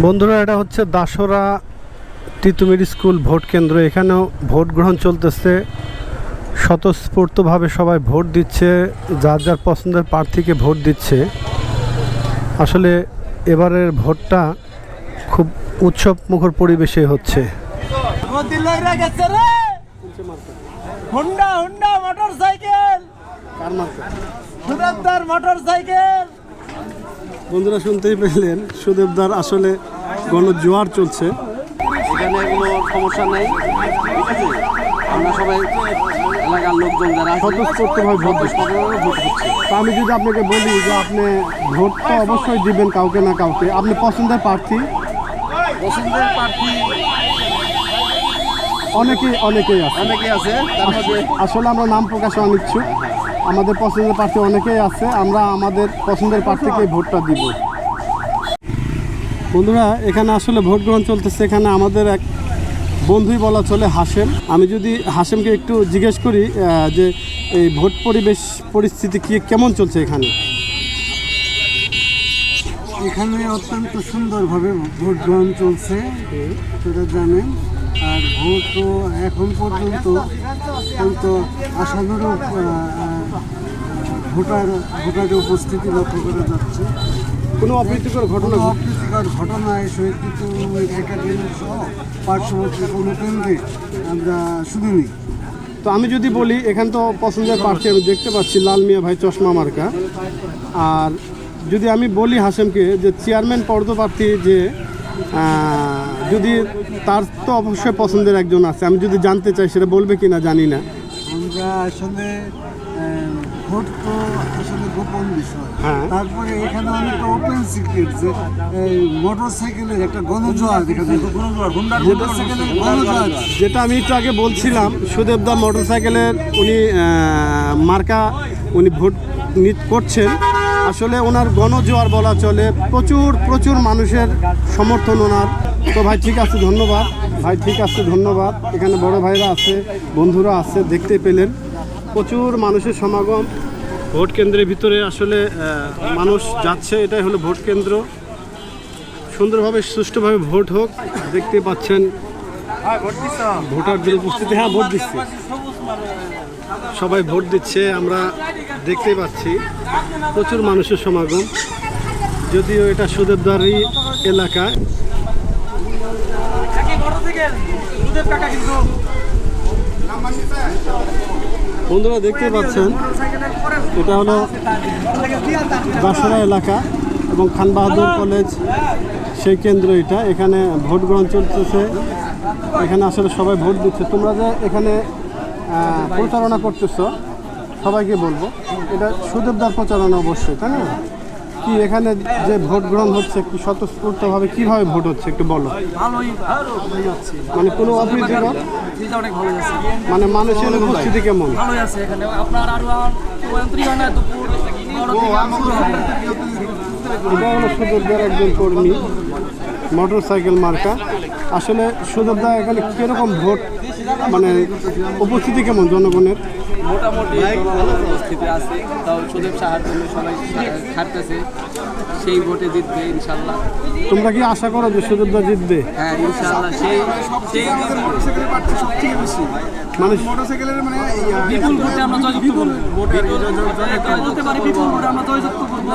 বন্ধুরা এটা হচ্ছে দাসরা তিতুমির স্কুল ভোট কেন্দ্র। এখানেও ভোট গ্রহণ চলতেছে। স্বতঃস্ফূর্তভাবে সবাই ভোট দিচ্ছে যার যার পছন্দের প্রার্থীকে ভোট দিচ্ছে। আসলে এবারের ভোটটা খুব উৎসব মুখর পরিবেশে হচ্ছে। মোটর সাইকেল মোটর সাইকেল বন্ধুরা শুনতেই পেলেন সুদেবদার আসলে গণ জোয়ার চলছে। এখানে কোনো সমস্যা নেই ঠিক আছে? আমরা সবাই এলাকার লোকজন যারা স্বতঃস্ফূর্তভাবে ভোট দিচ্ছে ভোট হচ্ছে তা আমি যদি আপনাকে বলি যে আপনি ভোট তো অবশ্যই দিবেন কাউকে না কাউকে আপনি পছন্দের প্রার্থী? পছন্দের প্রার্থী অনেকেই অনেকেই আছে। অনেকে আছে আসলে আমরা নাম প্রকাশে অনিচ্ছুক আমাদের পছন্দের প্রার্থী অনেকেই আছে, আমরা আমাদের পছন্দের প্রার্থীকে ভোটটা দিব। বন্ধুরা, এখানে আসলে ভোট গ্রহণ চলতেছে, এখানে আমাদের এক বন্ধুই বলা চলে হাসেম আমি যদি হাসেমকে একটু জিজ্ঞেস করি যে এই ভোট পরিবেশ পরিস্থিতি কি, কেমন চলছে এখানে? এখানে অত্যন্ত সুন্দরভাবে ভোট গ্রহণ চলছে, সেটা জানেন। আর ভোটও এখন পর্যন্ত অত্যন্ত আশানুরূপ ভোটার, ভোটারের উপস্থিতি লক্ষ্য করা যাচ্ছে। কোনো অপ্রীতিকর ঘটনা অপ্রীতিকর ঘটনায় শহীদ একাডেমি সহ পার্শ্ববর্তী কোনো কেন্দ্রে আমরা শুনিনি। তো আমি যদি বলি, এখান তো পছন্দের প্রার্থী আমি দেখতে পাচ্ছি, লাল মিয়া ভাই চশমা মার্কা। আর যদি আমি বলি হাসেমকে যে চেয়ারম্যান পদপ্রার্থী যে যদি তার তো অবশ্যই পছন্দের একজন আছে, আমি যদি জানতে চাই সেটা বলবে কি না জানি না। আমরা আসলে ভোট তো আসলে গোপন বিষয়। হ্যাঁ। তারপরে এখানে অনেকটা ওপেন সিক্রেট যে মোটর সাইকেলের একটা গণজোয়ার এখানে মোটর সাইকেলের গণজোয়ার। যেটা আমি একটু আগে বলছিলাম সুদেবদা মোটর সাইকেলের উনি মার্কা উনি ভোট নিত করছেন। আসলে ওনার গণজোয়ার বলা চলে। প্রচুর প্রচুর মানুষের সমর্থন ওনার। তো ভাই ঠিক আছে ধন্যবাদ। ভাই ঠিক আছে ধন্যবাদ। এখানে বড় ভাইরা আছে বন্ধুরা আছে দেখতে পেলেন। প্রচুর মানুষের সমাগম। ভোট কেন্দ্রের ভিতরে আসলে মানুষ যাচ্ছে এটাই হলো ভোট কেন্দ্র। সুন্দরভাবে সুষ্ঠুভাবে ভোট হোক দেখতে পাচ্ছেন। ভোটারদের উপস্থিতি হ্যাঁ ভোট দিচ্ছে। সবাই ভোট দিচ্ছে আমরা দেখতে পাচ্ছি। প্রচুর মানুষের সমাগম। যদিও এটা সুদেবদারি এলাকা। বন্ধুরা দেখতে পাচ্ছেন, এটা হলো বাসরা এলাকা এবং খান বাহাদুর কলেজ, সেই কেন্দ্র এটা। এখানে ভোট গ্রহণ চলতেছে। এখানে আসলে সবাই ভোট দিচ্ছে। তোমরা যে এখানে প্রচারণা করতেছ, সবাইকে বলব, এটা সুদেবদার প্রচারণা অবশ্যই, তাই না? কি এখানে যে ভোট গ্রহণ হচ্ছে কি স্বতঃস্ফূর্তভাবে কীভাবে ভোট হচ্ছে একটু বলো? ভালোই মানে কোনো অপ্রীতিকর অনেক ভালো মানে মানুষের উপস্থিতি কেমন? ভালোই আছে এখানে। আপনার আরও ত্রিশ ঘণ্টা দুপুর এটা হলো সুদেবদার একজন কর্মী মোটর সাইকেল মার্কা। আসলে সুদেবদা এখানে কীরকম ভোট মানে উপস্থিতি কেমন জনগণের? মোটামুটি ভালো উপস্থিতি আছে। তাও সুদেব সাহার জন্য সবাই খাটতেছে। সেই ভোটে জিতবে ইনশাল্লাহ। তোমরা কি আশা করো যে সুদেবদা জিতবে? হ্যাঁ ইনশাল্লাহ। সেই সেই মানে মোটরসাইকেলের মানে বিপুল ভোটে আমরা জয়যুক্ত করব। বলতে পারি বিপুল ভোটে আমরা জয়যুক্ত করব।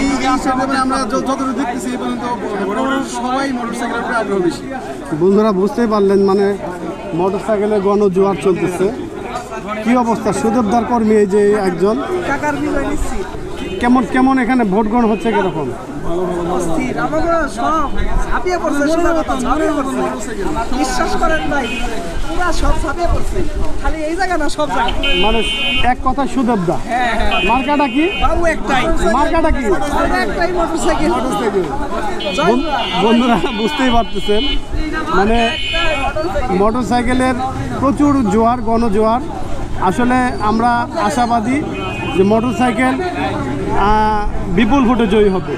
এই হিসাবে আমরা যতটুকু দেখতেছি এই পর্যন্ত সবাই মোটর সাইকেলের উপরে আগ্রহ। বেশি বন্ধুরা বুঝতেই পারলেন মানে মোটর সাইকেলে গণজোয়ার চলতেছে। কি অবস্থা? সুদেবদার কর্মী এই যে একজন। কেমন কেমন এখানে ভোট গ্রহণ হচ্ছে কীরকম? মানে এক কথা সুদেবদা। হ্যাঁ হ্যাঁ। মার্কাটা কি? মার্কাটা কি? বন্ধুরা বুঝতেই পারতেছেন। মানে মোটর সাইকেলের প্রচুর জোয়ার গণজোয়ার। আসলে আমরা আশাবাদী যে মোটর সাইকেল বিপুল ভোটে জয়ী হবে।